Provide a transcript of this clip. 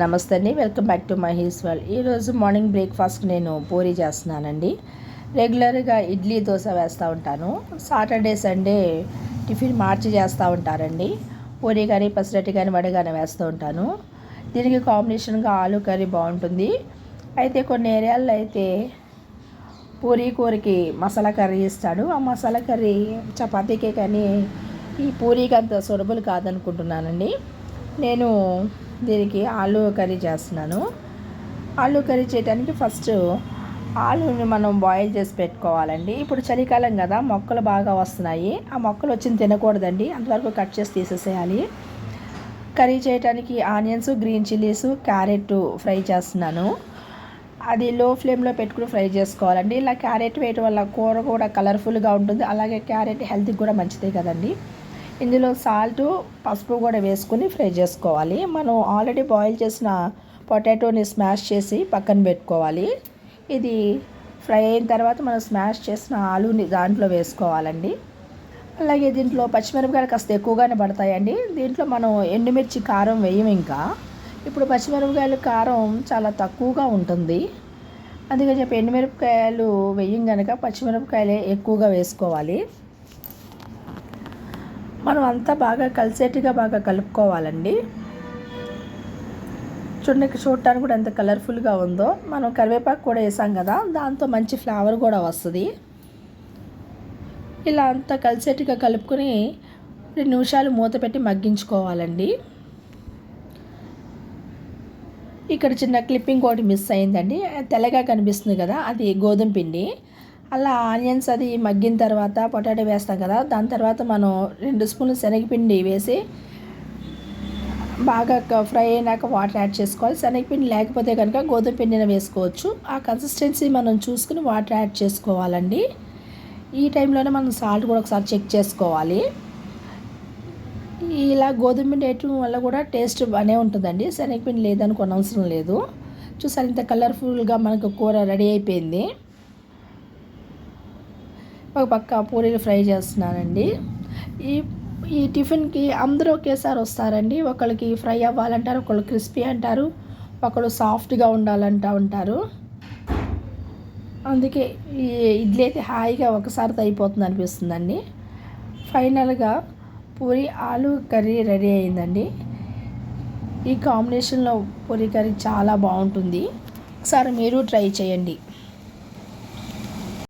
నమస్తే అండి. Welcome back to my హీస్ వరల్డ్ ఈరోజు మార్నింగ్ బ్రేక్ఫాస్ట్ నేను పూరీ చేస్తున్నానండి. రెగ్యులర్గా ఇడ్లీ దోశ వేస్తూ ఉంటాను. సాటర్డే సండే టిఫిన్ మార్చి చేస్తూ ఉంటారండి. పూరి కానీ పసిరట్టి కానీ వడ కానీ వేస్తూ ఉంటాను. దీనికి కాంబినేషన్గా ఆలు కర్రీ బాగుంటుంది. అయితే కొన్ని ఏరియాల్లో అయితే పూరీ కూరకి మసాలా కర్రీ ఇస్తాడు. ఆ మసాలా కర్రీ చపాతీకే కానీ ఈ పూరీకి అంత సులభులు కాదనుకుంటున్నానండి. నేను దీనికి ఆలు కర్రీ చేస్తున్నాను. ఆలు కర్రీ చేయడానికి ఫస్ట్ ఆలుని మనం బాయిల్ చేసి పెట్టుకోవాలండి. ఇప్పుడు చలికాలం కదా మొక్కలు బాగా వస్తున్నాయి. ఆ మొక్కలు వచ్చింది తినకూడదండి. అంతవరకు కట్ చేసి తీసేసేయాలి. కర్రీ చేయడానికి onions green chillies carrot fry చేస్తున్నాను. అది లో ఫ్లేమ్లో పెట్టుకుని ఫ్రై చేసుకోవాలండి. ఇలా క్యారెట్ వేయటం వల్ల కూర కూడా కలర్ఫుల్గా ఉంటుంది. అలాగే క్యారెట్ హెల్త్కి కూడా మంచిదే కదండి. ఇందులో సాల్ట్ పసుపు కూడా వేసుకుని ఫ్రై చేసుకోవాలి. మనం ఆల్రెడీ బాయిల్ చేసిన పొటాటోని స్మాష్ చేసి పక్కన పెట్టుకోవాలి. ఇది ఫ్రై అయిన తర్వాత మనం స్మాష్ చేసిన ఆలుని దాంట్లో వేసుకోవాలండి. అలాగే దీంట్లో పచ్చిమిరపకాయలు కాస్త ఎక్కువగానే పడతాయండి. దీంట్లో మనం ఎండుమిర్చి కారం వేయం ఇంకా. ఇప్పుడు పచ్చిమిరపకాయలు కారం చాలా తక్కువగా ఉంటుంది. అందుకని చెప్పి ఎండుమిరపకాయలు వేయం కనుక పచ్చిమిరపకాయలే ఎక్కువగా వేసుకోవాలి. మనం అంతా బాగా కలిసేట్టుగా బాగా కలుపుకోవాలండి. చూడడానికి చూడటానికి కూడా ఎంత కలర్ఫుల్గా ఉందో. మనం కరివేపాకు కూడా వేసాం కదా దాంతో మంచి ఫ్లేవర్ కూడా వస్తుంది. ఇలా అంతా కలిసేట్టుగా కలుపుకొని రెండు నిమిషాలు మూత పెట్టి మగ్గించుకోవాలండి. ఇక్కడ చిన్న క్లిప్పింగ్ ఒకటి మిస్ అయిందండి. తెల్లగా కనిపిస్తుంది కదా అది గోధుమ పిండి. అలా ఆనియన్స్ అది మగ్గిన తర్వాత పొటాటో వేస్తాం కదా దాని తర్వాత మనం రెండు స్పూన్లు శనగపిండి వేసి బాగా ఫ్రై అయినాక వాటర్ యాడ్ చేసుకోవాలి. శనగపిండి లేకపోతే కనుక గోధుమ పిండిని వేసుకోవచ్చు. ఆ కన్సిస్టెన్సీ మనం చూసుకుని వాటర్ యాడ్ చేసుకోవాలండి. ఈ టైంలోనే మనం సాల్ట్ కూడా ఒకసారి చెక్ చేసుకోవాలి. ఇలా గోధుమ పిండి వేయటం వల్ల కూడా టేస్ట్ బాగానే ఉంటుందండి. శనగపిండి లేదని అవసరం లేదు. చూసారు ఇంత కలర్ఫుల్గా మనకు కూర రెడీ అయిపోయింది. ఒక పక్క పూరీలు ఫ్రై చేస్తున్నానండి. ఈ ఈ టిఫిన్కి అందరూ ఒకేసారి వస్తారండి. ఒకళ్ళకి ఫ్రై అవ్వాలంటారు ఒకళ్ళు క్రిస్పీ అంటారు ఒకళ్ళు సాఫ్ట్గా ఉండాలంటా ఉంటారు. అందుకే ఈ ఇడ్లీ అయితే హాయిగా ఒకసారితో అయిపోతుంది అనిపిస్తుందండి. ఫైనల్గా పూరి ఆలు కర్రీ రెడీ అయిందండి. ఈ కాంబినేషన్లో పూరి కర్రీ చాలా బాగుంటుంది. ఒకసారి మీరు ట్రై చేయండి.